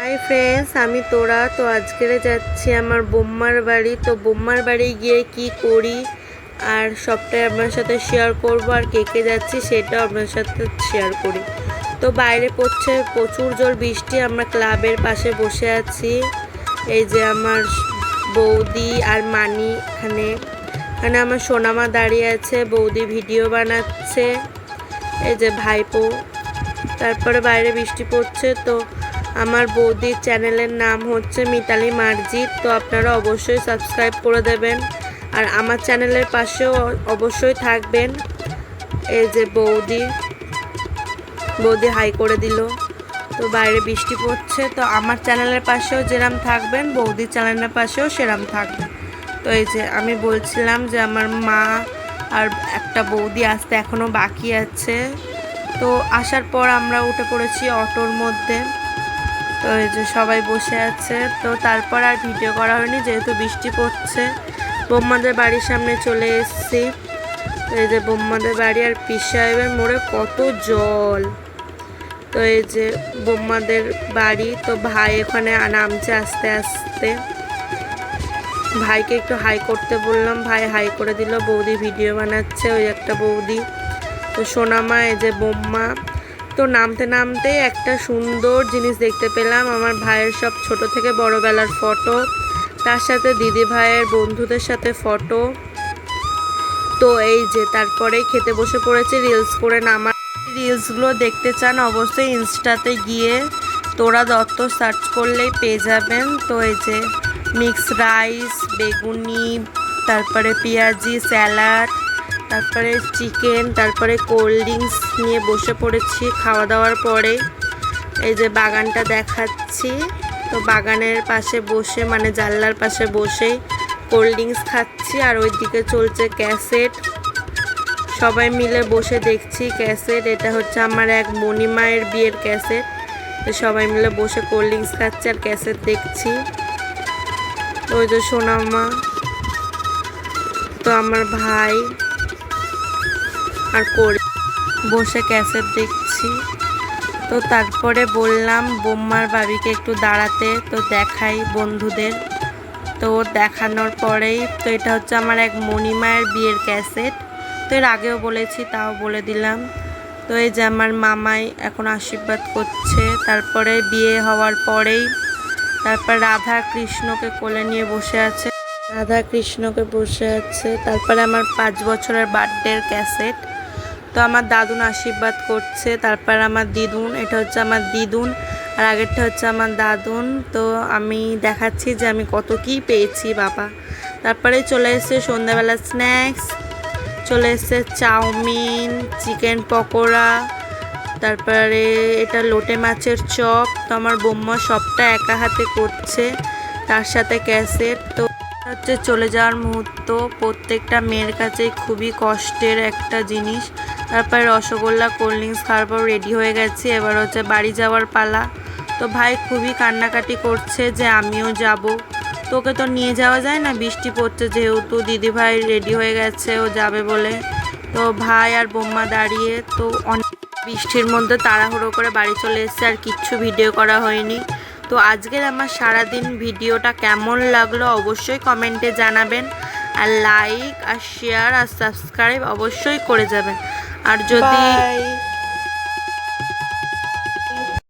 Hi friends আমি তোরা। তো আজকের যাচ্ছি আমার বোম্মার বাড়ি। তো বোম্মার বাড়ি গিয়ে কি করি আর সবটাই আপনার সাথে শেয়ার করব। আর কে কে যাচ্ছি সেটাও আপনার সাথে শেয়ার করি। তো বাইরে পড়ছে, প্রচুর জোর বৃষ্টি। আমরা ক্লাবের পাশে বসে আছি। এই যে আমার বৌদি আর মানি এখানে। এখানে আমার সোনামা দাঁড়িয়ে আছে, বৌদি ভিডিও বানাচ্ছে। এই যে ভাইপো। তারপরে বাইরে বৃষ্টি পড়ছে, তো আমার বৌদির চ্যানেলের নাম হচ্ছে মিতালি মার্জিত, তো আপনারা অবশ্যই সাবস্ক্রাইব করে দেবেন। আর আমার চ্যানেলের পাশেও অবশ্যই থাকবেন। এই যে বৌদি বৌদি হাই করে দিল। তো বাইরে বৃষ্টি পড়ছে, তো আমার চ্যানেলের পাশেও যেরাম থাকবেন, বৌদির চ্যানেলের পাশেও সেরাম থাকবেন। তো এই যে আমি বলছিলাম যে আমার মা আর একটা বৌদি আসতে এখনও বাকি আছে। তো আসার পর আমরা উঠে পড়েছি অটোর মধ্যে। তো এই যে সবাই বসে আছে, তো তারপর আর ভিডিও করা হয়নি, যেহেতু বৃষ্টি পড়ছে। বোম্মাদের বাড়ির সামনে চলে এসেছি। এই যে বোম্মাদের বাড়ি আর পিস সাহেবের মোড়ে কত জল। তো এই যে বোম্মাদের বাড়ি, তো ভাই ওখানে নামছে আস্তে আস্তে। ভাইকে একটু হাই করতে বললাম, ভাই হাই করে দিল, বৌদি ভিডিও বানাচ্ছে, ওই একটা বৌদি। তো সোনামা, এই যে বোম্মা তো নামতে নামতে একটা সুন্দর জিনিস দেখতে পেলাম, আমার ভাইয়ের সব ছোট থেকে বড়বেলার ফটো, তার সাথে দিদি ভাইয়ের বন্ধুদের সাথে ফটো। তো এই যে তারপরে খেতে বসে পড়েছে রিলস করে নামার রিলসগুলো দেখতে চান অবশ্যই ইনস্টাতে গিয়ে, তোরা দত্ত সার্চ করলেই পেয়ে যাবেন। তো এই যে মিক্স রাইস বেগুনি, তারপরে পেঁয়াজি স্যালাড তারপরে চিকেন, তারপরে কোল্ড ড্রিঙ্কস নিয়ে বসে পড়েছি খাওয়া দাওয়ার পরে। এই যে বাগানটা দেখাচ্ছি। তো বাগানের পাশে বসে মানে জানলার পাশে বসেই কোল্ড ড্রিঙ্কস খাচ্ছি আর ওইদিকে চলছে ক্যাসেট। সবাই মিলে বসে দেখছি ক্যাসেট। এটা হচ্ছে আমার এক মণিমায়ের বিয়ের ক্যাসেট। তো সবাই মিলে বসে কোল্ড ড্রিঙ্কস খাচ্ছি আর ক্যাসেট দেখছি। ওই যে সোনামা। তো আমার ভাই আর করে বসে ক্যাসেট দেখছি। তো তারপরে বললাম বোম্মার বাবিকে একটু দাঁড়াতে তো দেখাই বন্ধুদের। তো দেখানোর পরেই তো এটা হচ্ছে আমার এক মণিমায়ের বিয়ের ক্যাসেট। তো এর আগেও বলেছি, তাও বলে দিলাম। তো এই যে আমার মামাই এখন আশীর্বাদ করছে। তারপরে বিয়ে হওয়ার পরেই তারপর রাধা কৃষ্ণকে কোলে নিয়ে বসে আছে। রাধা কৃষ্ণকে বসে আছে। তারপরে আমার পাঁচ বছরের বার্থডের ক্যাসেট। তো আমার দাদুন আশীর্বাদ করছে, তারপর আমার দিদুন, এটা হচ্ছে আমার দিদুন, আর আগেরটা হচ্ছে আমার দাদুন। তো আমি দেখাচ্ছি যে আমি কত কী পেয়েছি, বাবা। তারপরে চলে এসছে সন্ধ্যাবেলা স্ন্যাক্স, চলে এসছে চাউমিন, চিকেন পকোড়া, তারপরে এটা লোটে মাছের চপ। তো আমার বোম্মা সবটা একা হাতে করছে, তার সাথে ক্যাসেট। তো হচ্ছে চলে যাওয়ার মুহূর্ত। প্রত্যেকটা মেয়ের কাছে খুবই কষ্টের একটা জিনিস। তারপরে রসগোল্লা, কোল্ড ড্রিঙ্কস খাওয়ার পর রেডি হয়ে গেছি। এবার হচ্ছে বাড়ি যাওয়ার পালা। তো ভাই খুবই কান্নাকাটি করছে যে আমিও যাব। তোকে তো নিয়ে যাওয়া যায় না, বৃষ্টি পড়ছে যেহেতু। দিদি ভাই রেডি হয়ে গেছে, ও যাবে বলে। তো ভাই আর বোম্মা দাঁড়িয়ে তো অনেক বৃষ্টির মধ্যে তাড়াহুড়ো করে বাড়ি চলে এসেছে, আর কিচ্ছু ভিডিও করা হয়নি। তো আজকের আমার সারাদিন ভিডিওটা কেমন লাগল অবশ্যই কমেন্টে জানাবেন। আর লাইক আর শেয়ার আর সাবস্ক্রাইব অবশ্যই করে যাবেন। আর যদি.